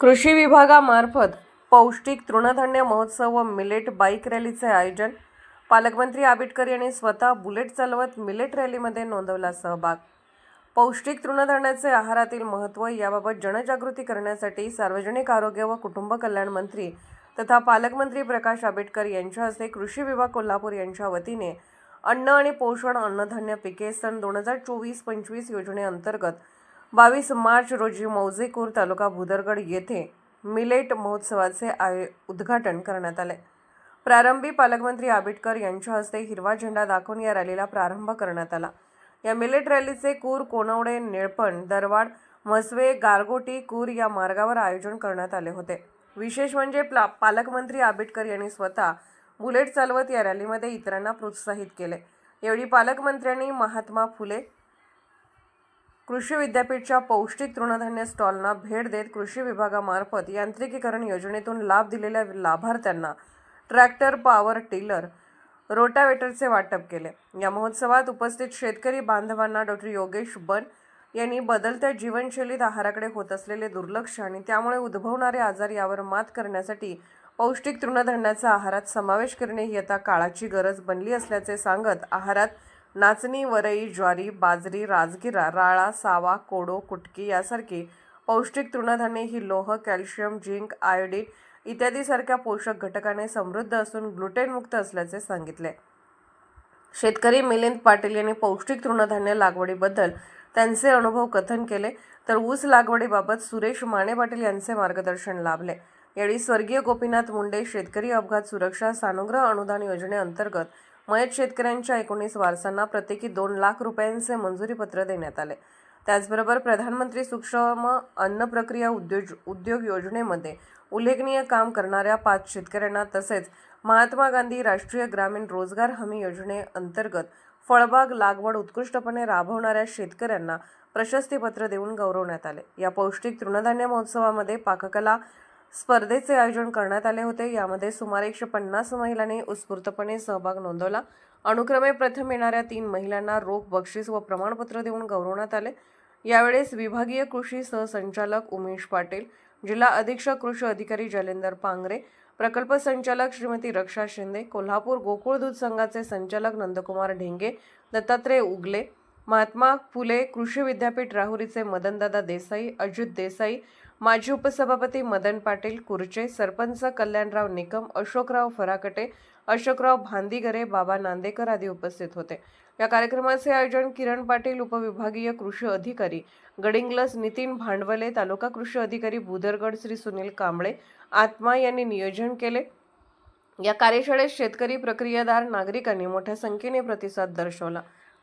कृषी विभागामार्फत पौष्टिक तृणधान्य महोत्सव व मिलेट बाईक रॅलीचे आयोजन. पालकमंत्री आबिटकर यांनी स्वतः बुलेट चालवत मिलेट रॅलीमध्ये नोंदवला सहभाग. पौष्टिक तृणधान्याचे आहारातील महत्त्व याबाबत जनजागृती करण्यासाठी सार्वजनिक आरोग्य व कुटुंब कल्याण मंत्री तथा पालकमंत्री प्रकाश आंबेडकर यांच्या हस्ते कृषी विभाग कोल्हापूर यांच्या वतीने अन्न आणि पोषण अन्नधान्य पिके सन दोन हजार चोवीस पंचवीस योजनेअंतर्गत बावीस मार्च रोजी मौजेकूर तालुका भुदरगड येथे मिलेट महोत्सवाचे आय उद्घाटन करण्यात आले. प्रारंभी पालकमंत्री आबिटकर यांच्या हस्ते हिरवा झेंडा दाखवून या रॅलीला प्रारंभ करण्यात आला. या मिलेट रॅलीचे कूर कोनवडे निळपण दरवाड म्हसवे गारगोटी कूर या मार्गावर आयोजन करण्यात आले होते. विशेष म्हणजे प्ला पालकमंत्री आबिटकर यांनी स्वतः बुलेट चालवत या रॅलीमध्ये इतरांना प्रोत्साहित केले. एवढी पालकमंत्र्यांनी महात्मा फुले कृषी विद्यापीठच्या पौष्टिक तृणधान्य स्टॉलना भेट देत कृषी विभागामार्फत यांत्रिकीकरण योजनेतून लाभ दिलेल्या लाभार्थ्यांना ट्रॅक्टर पॉवर टिलर रोटावेटरचे वाटप केले. या महोत्सवात उपस्थित शेतकरी बांधवांना डॉक्टर योगेश बन यांनी बदलत्या जीवनशैलीत आहाराकडे होत असलेले दुर्लक्ष आणि त्यामुळे उद्भवणारे आजार यावर मात करण्यासाठी पौष्टिक तृणधान्याचा आहारात समावेश करणे ही आता काळाची गरज बनली असल्याचे सांगत आहारात नाचणी वरई ज्वारी बाजरी राजगिरा राळा सावा कोडो कुटकी यासारखी पौष्टिक तृणधान्ये ही लोह कॅल्शियम झिंक आयोडीन इत्यादीसारख्या पोषक घटकाने समृद्ध असून ग्लुटेनमुक्त असल्याचे सांगितले. शेतकरी मिलिंद पाटील यांनी पौष्टिक तृणधान्य लागवडीबद्दल त्यांचे अनुभव कथन केले तर ऊस लागवडीबाबत सुरेश माने पाटील यांचे मार्गदर्शन लाभले. यावेळी स्वर्गीय गोपीनाथ मुंडे शेतकरी अपघात सुरक्षा सानुग्रह अनुदान योजनेअंतर्गत मयत शेतकऱ्यांच्या एकोणीस वारसांना प्रत्येकी दोन लाख रुपयांचे मंजुरीपत्र देण्यात आले. त्याचबरोबर प्रधानमंत्री सूक्ष्म अन्न प्रक्रिया उद्योज उद्योग योजनेमध्ये उल्लेखनीय काम करणाऱ्या पाच शेतकऱ्यांना तसेच महात्मा गांधी राष्ट्रीय ग्रामीण रोजगार हमी योजनेअंतर्गत फळबाग लागवड उत्कृष्टपणे राबवणाऱ्या शेतकऱ्यांना प्रशस्तीपत्र देऊन गौरवण्यात आले. या पौष्टिक तृणधान्य महोत्सवामध्ये पाककला स्पर्धेचे आयोजन करण्यात आले होते. यामध्ये सुमारे एकशे पन्नास महिलांनी उत्स्फूर्तपणे सहभाग नोंदवला. अनुक्रमे प्रथम येणाऱ्या तीन महिलांना रोख बक्षीस व प्रमाणपत्र देऊन गौरवण्यात आले. यावेळेस विभागीय कृषी सहसंचालक उमेश पाटील जिल्हा अधीक्षक कृषी अधिकारी जलेंदर पांगरे प्रकल्प संचालक श्रीमती रक्षा शिंदे कोल्हापूर गोकुळ दूध संघाचे संचालक नंदकुमार ढेंगे दत्तात्रय उगले महात्मा फुले कृषी विद्यापीठ राहुरीचे मदनदादा देसाई अजित देसाई माजी उपसभापती मदन पाटील कुर्चे सरपंच कल्याणराव निकम अशोकराव फराकटे अशोकराव भांदिगरे बाबा नांदेकर आदी उपस्थित होते. या कार्यक्रमाचे आयोजन किरण पाटील उपविभागीय कृषी अधिकारी गडिंग्लस नितीन भांडवले तालुका कृषी अधिकारी भूदरगड श्री सुनील कांबळे आत्मा यांनी नियोजन केले. या कार्यशाळेत शेतकरी प्रक्रियादार नागरिकांनी मोठ्या संख्येने प्रतिसाद दर्शवला.